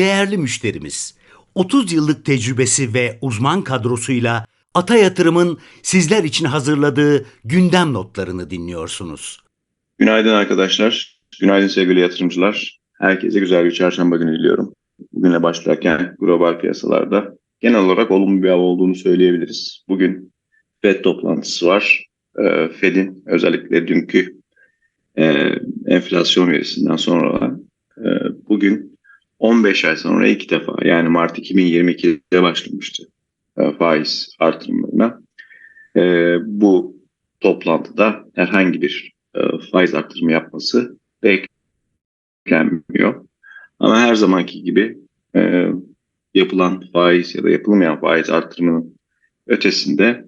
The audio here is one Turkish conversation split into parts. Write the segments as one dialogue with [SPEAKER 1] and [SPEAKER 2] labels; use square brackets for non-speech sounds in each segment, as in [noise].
[SPEAKER 1] değerli müşterimiz. 30 yıllık tecrübesi ve uzman kadrosuyla Ata Yatırım'ın sizler için hazırladığı gündem notlarını dinliyorsunuz.
[SPEAKER 2] Günaydın arkadaşlar. Günaydın sevgili yatırımcılar. Herkese güzel bir çarşamba günü diliyorum. Bugüne başlarken global piyasalarda genel olarak olumlu bir hava olduğunu söyleyebiliriz. Bugün FED toplantısı var. Ee, FED'in özellikle dünkü e, enflasyon verisinden sonra e, bugün 15 ay sonra iki defa yani Mart 2022'de başlamıştı e, faiz artırımlarına. Bu toplantıda herhangi bir faiz artırımı yapması beklenmiyor. Ama her zamanki gibi yapılan faiz ya da yapılmayan faiz artırımının ötesinde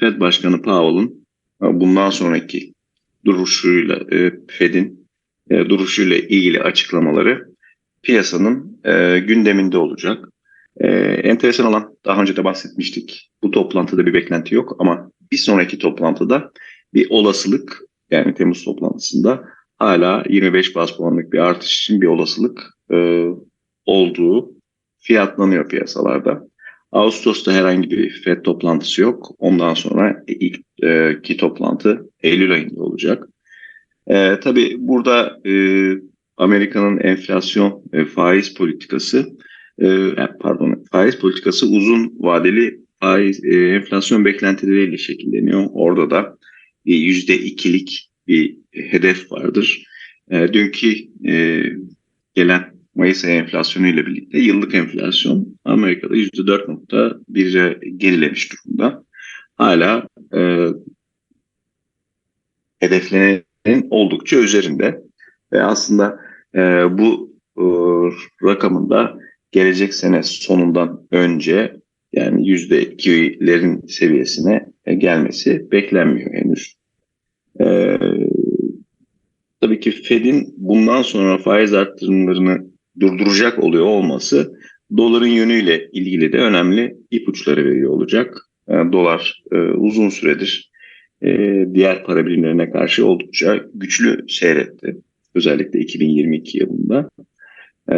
[SPEAKER 2] Fed Başkanı Powell'ın bundan sonraki duruşuyla e, Fed'in e, duruşuyla ilgili açıklamaları piyasanın e, gündeminde olacak. E, enteresan olan daha önce de bahsetmiştik. Bu toplantıda bir beklenti yok ama bir sonraki toplantıda bir olasılık yani Temmuz toplantısında hala 25 bas puanlık bir artış için bir olasılık e, olduğu fiyatlanıyor piyasalarda. Ağustos'ta herhangi bir FED toplantısı yok. Ondan sonra ilk e, ki toplantı Eylül ayında olacak. E, tabii burada e, Amerika'nın enflasyon e, faiz politikası e, pardon faiz politikası uzun vadeli faiz e, enflasyon beklentileriyle şekilleniyor. Orada da yüzde ikilik bir hedef vardır. E, dünkü e, gelen Mayıs ayı enflasyonu ile birlikte yıllık enflasyon Amerika'da %4.1'e gerilemiş durumda. Hala e, hedeflenenin oldukça üzerinde ve aslında e, bu e, rakamın da gelecek sene sonundan önce yani %2'lerin seviyesine gelmesi beklenmiyor henüz. E, tabii ki Fed'in bundan sonra faiz arttırımlarını durduracak oluyor olması doların yönüyle ilgili de önemli ipuçları veriyor olacak. Yani dolar e, uzun süredir e, diğer para birimlerine karşı oldukça güçlü seyretti. Özellikle 2022 yılında. E,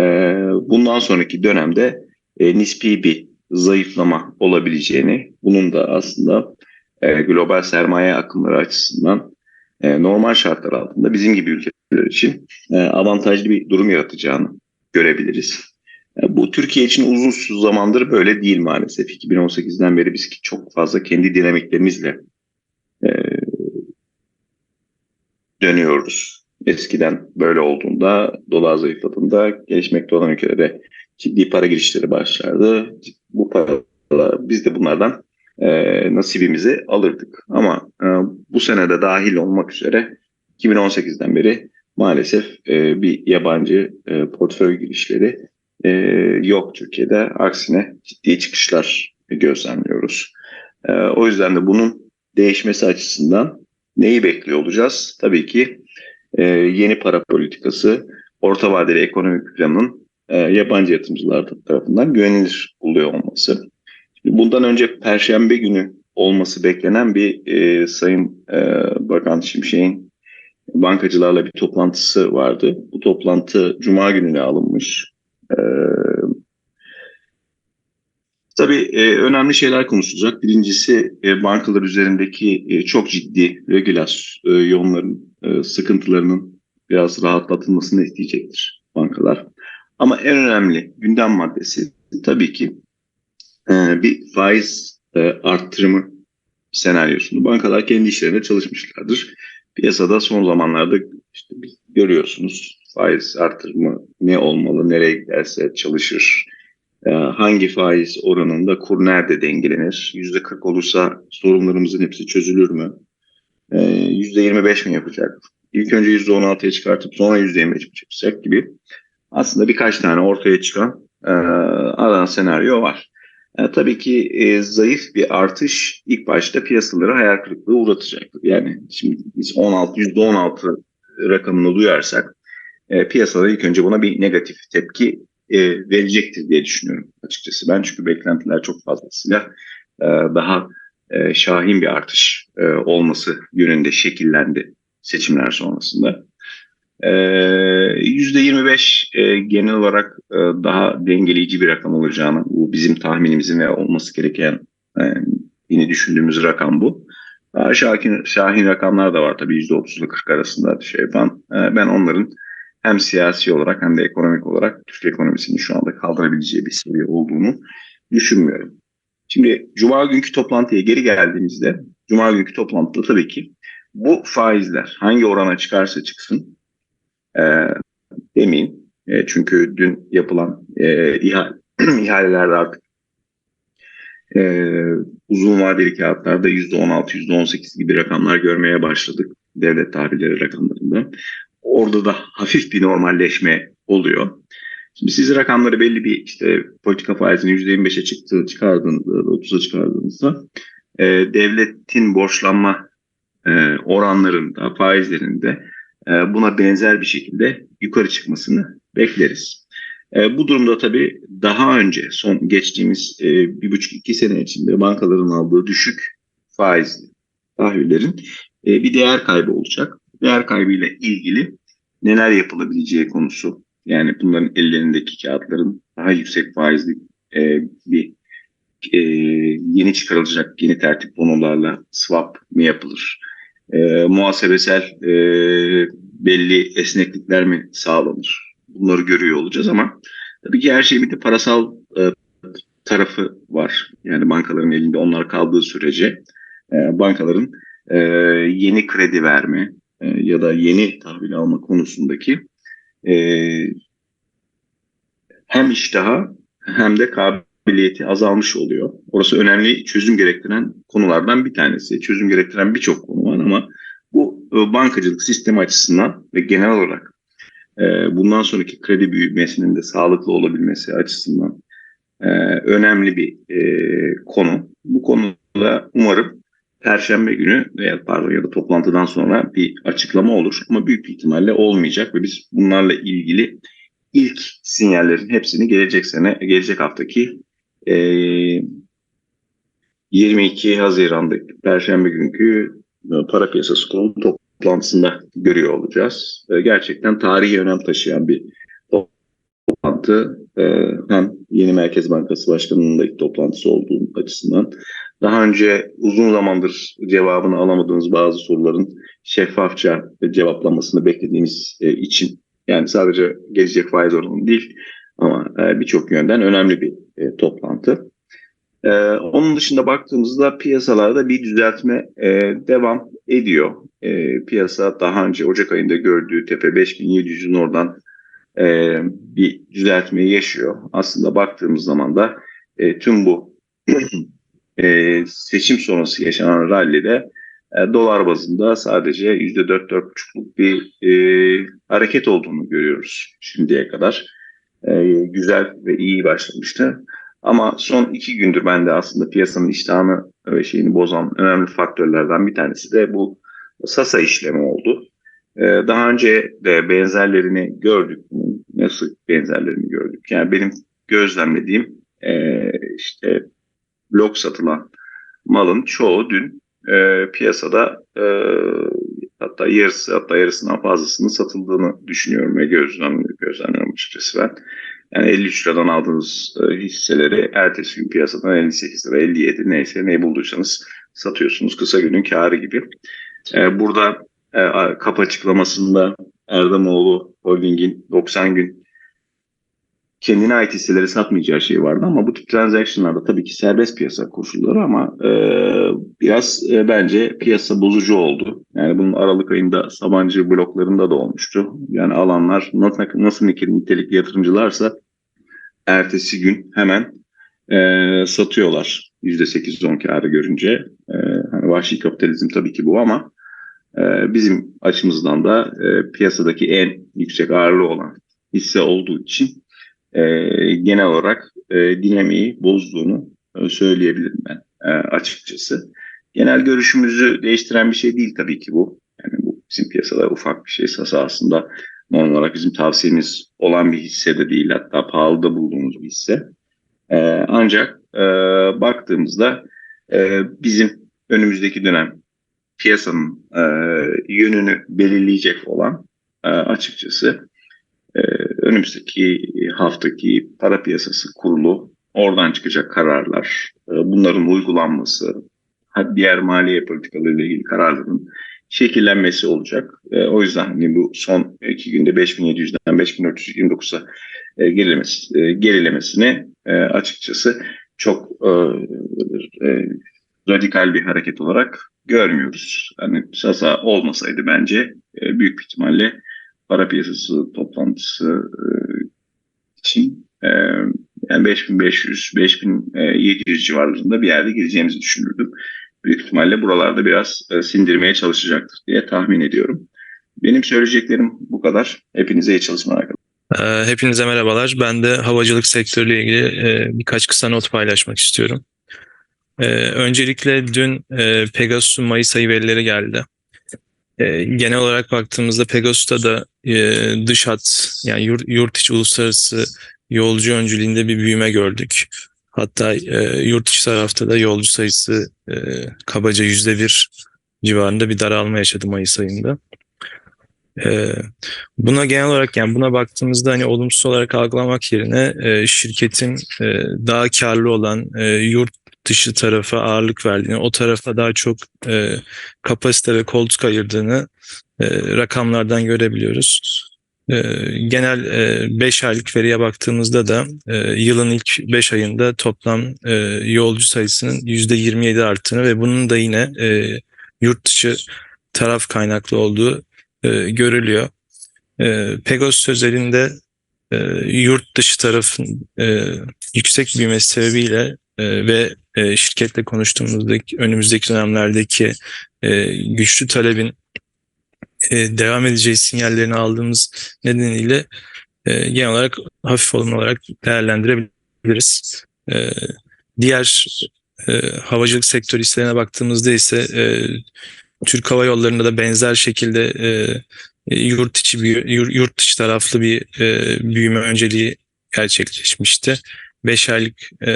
[SPEAKER 2] bundan sonraki dönemde e, nispi bir zayıflama olabileceğini, bunun da aslında e, global sermaye akımları açısından e, normal şartlar altında bizim gibi ülkeler için avantajlı bir durum yaratacağını görebiliriz. Bu Türkiye için uzun zamandır böyle değil maalesef. 2018'den beri biz çok fazla kendi dinamiklerimizle dönüyoruz. Eskiden böyle olduğunda, dolar zayıfladığında gelişmekte olan ülkelere ciddi para girişleri başlardı. Bu paralar, biz de bunlardan e, nasibimizi alırdık. Ama e, bu senede dahil olmak üzere 2018'den beri maalesef e, bir yabancı e, portföy girişleri e, yok Türkiye'de. Aksine ciddi çıkışlar gözlemliyoruz. E, o yüzden de bunun değişmesi açısından neyi bekliyor olacağız? Tabii ki e, yeni para politikası, orta vadeli ekonomik planın e, yabancı yatırımcılar tarafından güvenilir buluyor olması. Bundan önce Perşembe günü olması beklenen bir e, Sayın e, Bakan Şimşek'in bankacılarla bir toplantısı vardı. Bu toplantı Cuma gününe alınmış. Ee, tabii e, önemli şeyler konuşulacak. Birincisi e, bankalar üzerindeki e, çok ciddi regülasyonların, e, sıkıntılarının biraz rahatlatılmasını isteyecektir bankalar. Ama en önemli gündem maddesi tabii ki e, bir faiz e, arttırımı senaryosunu bankalar kendi işlerinde çalışmışlardır Piyasada son zamanlarda işte görüyorsunuz faiz artırımı ne olmalı, nereye giderse çalışır. Ee, hangi faiz oranında kur nerede dengelenir? Yüzde 40 olursa sorunlarımızın hepsi çözülür mü? Ee, yüzde 25 mi yapacak? İlk önce yüzde 16'ya çıkartıp sonra yüzde 25 mi çıkacak gibi. Aslında birkaç tane ortaya çıkan e, aranan senaryo var. Yani tabii ki e, zayıf bir artış ilk başta piyasaları hayal kırıklığı uğratacaktır. Yani şimdi biz 16 %16 rakamını duyarsak e, piyasalar ilk önce buna bir negatif tepki e, verecektir diye düşünüyorum açıkçası. Ben çünkü beklentiler çok fazlasıyla e, daha e, şahin bir artış e, olması yönünde şekillendi seçimler sonrasında. Ee, %25 e, genel olarak e, daha dengeleyici bir rakam olacağını, bu bizim tahminimizin ve olması gereken e, yine düşündüğümüz rakam bu. Daha şahin, şahin rakamlar da var tabii %30 ile 40 arasında şey yapan. E, ben onların hem siyasi olarak hem de ekonomik olarak Türkiye ekonomisinin şu anda kaldırabileceği bir seviye olduğunu düşünmüyorum. Şimdi Cuma günkü toplantıya geri geldiğimizde, Cuma günkü toplantıda tabii ki bu faizler hangi orana çıkarsa çıksın e, demeyin. E, çünkü dün yapılan e, ihale, [clears throat] ihalelerde artık e, uzun vadeli kağıtlarda %16, %18 gibi rakamlar görmeye başladık. Devlet tahvilleri rakamlarında. Orada da hafif bir normalleşme oluyor. Şimdi siz rakamları belli bir işte politika faizini %25'e çıktı, çıkardığınızda, 30'a çıkardığınızda e, devletin borçlanma e, oranlarında, faizlerinde e, buna benzer bir şekilde yukarı çıkmasını bekleriz. E, bu durumda tabii daha önce son geçtiğimiz e, bir buçuk iki sene içinde bankaların aldığı düşük faizli tahvillerin e, bir değer kaybı olacak. Değer kaybıyla ilgili neler yapılabileceği konusu yani bunların ellerindeki kağıtların daha yüksek faizli e, bir e, yeni çıkarılacak yeni tertip bonolarla swap mı yapılır? E, muhasebesel e, belli esneklikler mi sağlanır? Bunları görüyor olacağız ama tabii ki her şeyin bir de parasal e, tarafı var. Yani bankaların elinde onlar kaldığı sürece e, bankaların e, yeni kredi verme e, ya da yeni tahvil alma konusundaki e, hem iştaha hem de kabiliyeti azalmış oluyor. Orası önemli çözüm gerektiren konulardan bir tanesi. Çözüm gerektiren birçok konu var ama bu e, bankacılık sistemi açısından ve genel olarak e, bundan sonraki kredi büyümesinin de sağlıklı olabilmesi açısından e, önemli bir e, konu. Bu konuda umarım Perşembe günü veya pardon ya da toplantıdan sonra bir açıklama olur ama büyük ihtimalle olmayacak ve biz bunlarla ilgili ilk sinyallerin hepsini gelecek sene, gelecek haftaki e, 22 Haziran'daki Perşembe günkü e, para piyasası kurulu toplantısında görüyor olacağız. E, gerçekten tarihi önem taşıyan bir toplantı. E, hem yeni Merkez Bankası Başkanı'nın da ilk toplantısı olduğu açısından daha önce uzun zamandır cevabını alamadığımız bazı soruların şeffafça cevaplanmasını beklediğimiz e, için yani sadece gelecek faiz oranı değil ama e, birçok yönden önemli bir e, toplantı. Onun dışında baktığımızda piyasalarda bir düzeltme devam ediyor. Piyasa daha önce Ocak ayında gördüğü tepe 5700'ün oradan bir düzeltmeyi yaşıyor. Aslında baktığımız zaman da tüm bu [clears throat] e, seçim sonrası yaşanan rallide e, dolar bazında sadece %4-4,5'luk bir e, hareket olduğunu görüyoruz şimdiye kadar. E, güzel ve iyi başlamıştı. Ama son iki gündür ben de aslında piyasanın iştahını ve şeyini bozan önemli faktörlerden bir tanesi de bu Sasa işlemi oldu. E, daha önce de benzerlerini gördük. Nasıl benzerlerini gördük? Yani benim gözlemlediğim e, işte blok satılan malın çoğu dün e, piyasada e, hatta yarısı hatta yarısından fazlasının satıldığını düşünüyorum ve gözlemliyorum, gözlemliyorum açıkçası ben. Yani 53 liradan aldığınız e, hisseleri ertesi gün piyasadan 58 lira 57 neyse ne bulduysanız satıyorsunuz kısa günün karı gibi. E, burada e, kap açıklamasında Erdemoğlu Holding'in 90 gün kendine ait hisseleri satmayacağı şey vardı ama bu tip transactionlarda tabii ki serbest piyasa koşulları ama e, biraz e, bence piyasa bozucu oldu. Yani bunun Aralık ayında Sabancı bloklarında da olmuştu. Yani alanlar nasıl, nitelikli yatırımcılarsa ertesi gün hemen e, satıyorlar. %8-10 karı görünce. E, hani vahşi kapitalizm tabii ki bu ama e, bizim açımızdan da e, piyasadaki en yüksek ağırlığı olan hisse olduğu için e, genel olarak e, dinamiği bozduğunu e, söyleyebilirim ben e, açıkçası. Genel görüşümüzü değiştiren bir şey değil tabii ki bu. Yani bu bizim piyasada ufak bir şey. Aslında normal olarak bizim tavsiyemiz olan bir hisse de değil. Hatta pahalı da bulduğumuz bir hisse. E, ancak e, baktığımızda e, bizim önümüzdeki dönem piyasanın e, yönünü belirleyecek olan e, açıkçası e, önümüzdeki haftaki para piyasası kurulu oradan çıkacak kararlar, e, bunların uygulanması, diğer maliye politikalarıyla ilgili kararların şekillenmesi olacak. E, o yüzden hani bu son iki günde 5700'den 5429'a e, gerilemesi, e, gerilemesini e, açıkçası çok e, e, radikal bir hareket olarak görmüyoruz. Hani Sasa olmasaydı bence e, büyük ihtimalle para piyasası toplantısı e, için e, yani 5500-5700 civarlarında bir yerde gireceğimizi düşünürdüm. Büyük ihtimalle buralarda biraz e, sindirmeye çalışacaktır diye tahmin ediyorum. Benim söyleyeceklerim bu kadar. Hepinize iyi çalışmalar arkadaşlar.
[SPEAKER 3] Hepinize merhabalar. Ben de havacılık sektörüyle ilgili e, birkaç kısa not paylaşmak istiyorum. Öncelikle dün e, Pegasus'un Mayıs ayı verileri geldi. E, Genel olarak baktığımızda Pegasus'ta da e, dış hat yani yurt, yurt içi uluslararası yolcu öncülüğünde bir büyüme gördük. Hatta e, yurt içi tarafta da yolcu sayısı e, kabaca yüzde bir civarında bir daralma yaşadı Mayıs ayında. E, Buna genel olarak yani buna baktığımızda hani olumsuz olarak algılamak yerine e, şirketin e, daha karlı olan e, yurt dışı tarafa ağırlık verdiğini, o tarafa daha çok e, kapasite ve koltuk ayırdığını e, rakamlardan görebiliyoruz. E, genel 5 aylık veriye baktığımızda da e, yılın ilk 5 ayında toplam e, yolcu sayısının %27 arttığını ve bunun da yine e, yurt dışı taraf kaynaklı olduğu e, görülüyor. E, Pegasus özelinde e, yurt dışı tarafın e, yüksek büyümesi sebebiyle e, ve e, şirketle konuştuğumuzdaki önümüzdeki dönemlerdeki e, güçlü talebin e, devam edeceği sinyallerini aldığımız nedeniyle e, genel olarak hafif olumlu olarak değerlendirebiliriz. E, diğer e, havacılık sektörü hisselerine baktığımızda ise e, Türk Hava Yolları'nda da benzer şekilde e, e, yurt içi bir yur- yurt dışı taraflı bir e, büyüme önceliği gerçekleşmişti. 5 aylık e,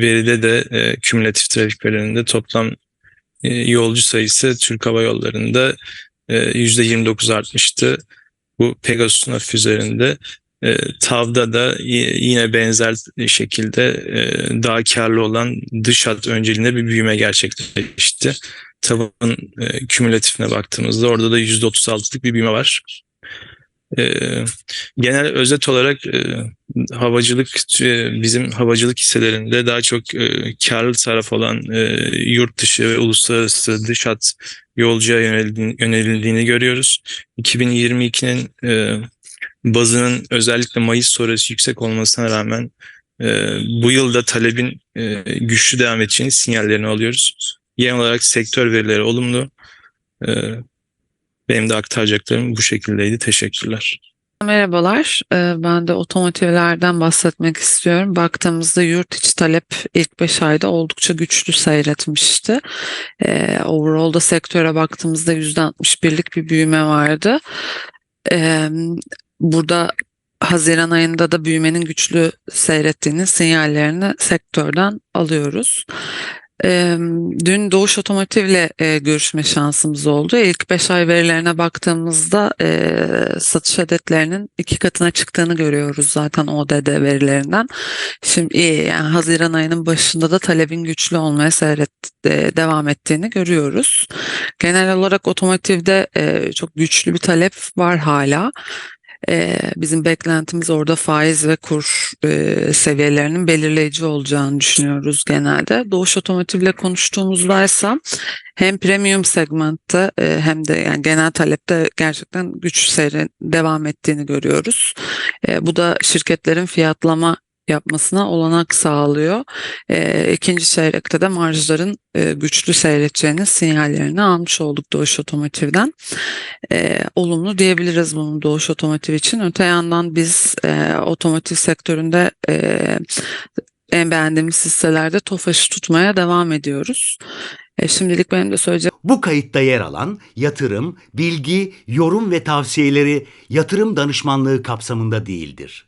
[SPEAKER 3] veride de e, kümülatif trafik verilerinde toplam e, yolcu sayısı Türk Hava Yolları'nda e, %29 artmıştı. Bu Pegasus'un hafif üzerinde. E, TAV'da da yine benzer şekilde e, daha karlı olan dış hat önceliğinde bir büyüme gerçekleşti. TAV'ın e, kümülatifine baktığımızda orada da %36'lık bir büyüme var. E, genel özet olarak e, havacılık e, bizim havacılık hisselerinde daha çok e, karlı taraf olan e, yurt dışı ve uluslararası dış hat yolcuya yöneldiğini, yönelildiğini görüyoruz. 2022'nin e, bazının özellikle Mayıs sonrası yüksek olmasına rağmen e, bu yılda talebin e, güçlü devam edeceğini sinyallerini alıyoruz. Genel olarak sektör verileri olumlu. E, benim de aktaracaklarım bu şekildeydi. Teşekkürler.
[SPEAKER 4] Merhabalar, Ee, ben de otomotivlerden bahsetmek istiyorum. Baktığımızda yurt içi talep ilk 5 ayda oldukça güçlü seyretmişti. Ee, Overall'da sektöre baktığımızda %61'lik bir büyüme vardı. Ee, Burada Haziran ayında da büyümenin güçlü seyrettiğinin sinyallerini sektörden alıyoruz. Ee, Dün Doğuş Otomotiv'le e, görüşme şansımız oldu. İlk 5 ay verilerine baktığımızda e, satış adetlerinin iki katına çıktığını görüyoruz zaten ODD verilerinden. Şimdi iyi, yani Haziran ayının başında da talebin güçlü olmaya seyret, e, devam ettiğini görüyoruz. Genel olarak otomotivde e, çok güçlü bir talep var hala. Ee, bizim beklentimiz orada faiz ve kur e, seviyelerinin belirleyici olacağını düşünüyoruz genelde. Doğuş Otomotiv'le konuştuğumuzda ise hem premium segmentte e, hem de yani genel talepte gerçekten güç seyri devam ettiğini görüyoruz. E, bu da şirketlerin fiyatlama yapmasına olanak sağlıyor. E, ikinci çeyrekte de marjların e, güçlü seyredeceğinin sinyallerini almış olduk Doğuş Otomotiv'den e, olumlu diyebiliriz bunu Doğuş Otomotiv için. Öte yandan biz e, otomotiv sektöründe e, en beğendiğimiz hisselerde TOFAŞ'ı tutmaya devam ediyoruz. E, şimdilik benim de söyleyeceğim
[SPEAKER 1] Bu kayıtta yer alan yatırım, bilgi, yorum ve tavsiyeleri yatırım danışmanlığı kapsamında değildir.